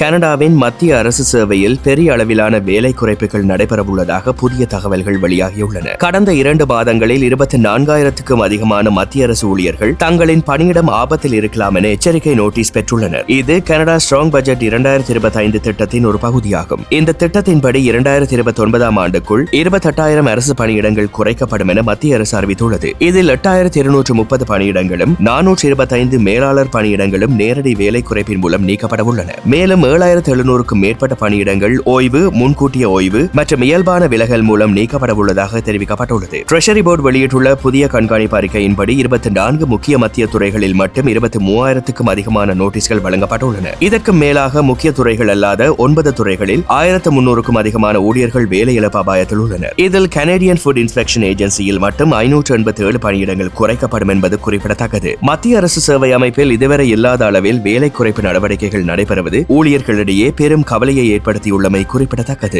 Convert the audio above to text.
கனடாவின் மத்திய அரசு சேவையில் பெரிய அளவிலான வேலை குறைப்புகள் நடைபெறவுள்ளதாக புதிய தகவல்கள் வெளியாகியுள்ளன. கடந்த இரண்டு மாதங்களில் இருபத்தி நான்காயிரத்துக்கும் அதிகமான மத்திய அரசு ஊழியர்கள் தங்களின் பணியிடம் ஆபத்தில் இருக்கலாம் என எச்சரிக்கை நோட்டீஸ் பெற்றுள்ளனர். இது கனடா ஸ்ட்ராங் பட்ஜெட் இரண்டாயிரத்தி இருபத்தி ஐந்து திட்டத்தின் ஒரு பகுதியாகும். இந்த திட்டத்தின்படி இரண்டாயிரத்தி இருபத்தி ஒன்பதாம் ஆண்டுக்குள் இருபத்தெட்டாயிரம் அரசு பணியிடங்கள் குறைக்கப்படும் என மத்திய அரசு அறிவித்துள்ளது. இதில் எட்டாயிரத்தி இருநூற்று முப்பது பணியிடங்களும் நானூற்று இருபத்தைந்து மேலாளர் பணியிடங்களும் நேரடி வேலை குறைப்பின் மூலம் நீக்கப்படவுள்ளன. மேலும் ஏழாயிரத்து எழுநூறுக்கும் மேற்பட்ட பணியிடங்கள் ஓய்வு முன்கூட்டிய ஓய்வு மற்றும் இயல்பான விலகல் மூலம் நீக்கப்பட உள்ளதாக தெரிவிக்கப்பட்டுள்ளது. ட்ரெஷரி போர்டு வெளியிட்டுள்ள புதிய கண்காணிப்பு அறிக்கையின்படி இருபத்தி நான்கு முக்கிய மத்திய துறைகளில் மட்டும் இருபத்தி மூவாயிரத்துக்கும் அதிகமான நோட்டீஸ்கள் வழங்கப்பட்டுள்ளன. இதற்கு மேலாக முக்கிய துறைகள் அல்லாத ஒன்பது துறைகளில் ஆயிரத்து முன்னூறுக்கும் அதிகமான ஊழியர்கள் வேலை இழப்பு அபாயத்தில் உள்ளனர். இதில் கனேடியன் ஃபுட் இன்ஸ்பெக்ஷன் ஏஜென்சியில் மட்டும் ஐநூற்று எண்பத்தி ஏழு பணியிடங்கள் குறைக்கப்படும் என்பது குறிப்பிடத்தக்கது. மத்திய அரசு சேவை அமைப்பில் இதுவரை இல்லாத அளவில் வேலை குறைப்பு நடவடிக்கைகள் நடைபெறுவது ஊழியர் ஊழியர்களிடையே பெரும் கவலையை ஏற்படுத்தியுள்ளமை குறிப்பிடத்தக்கது.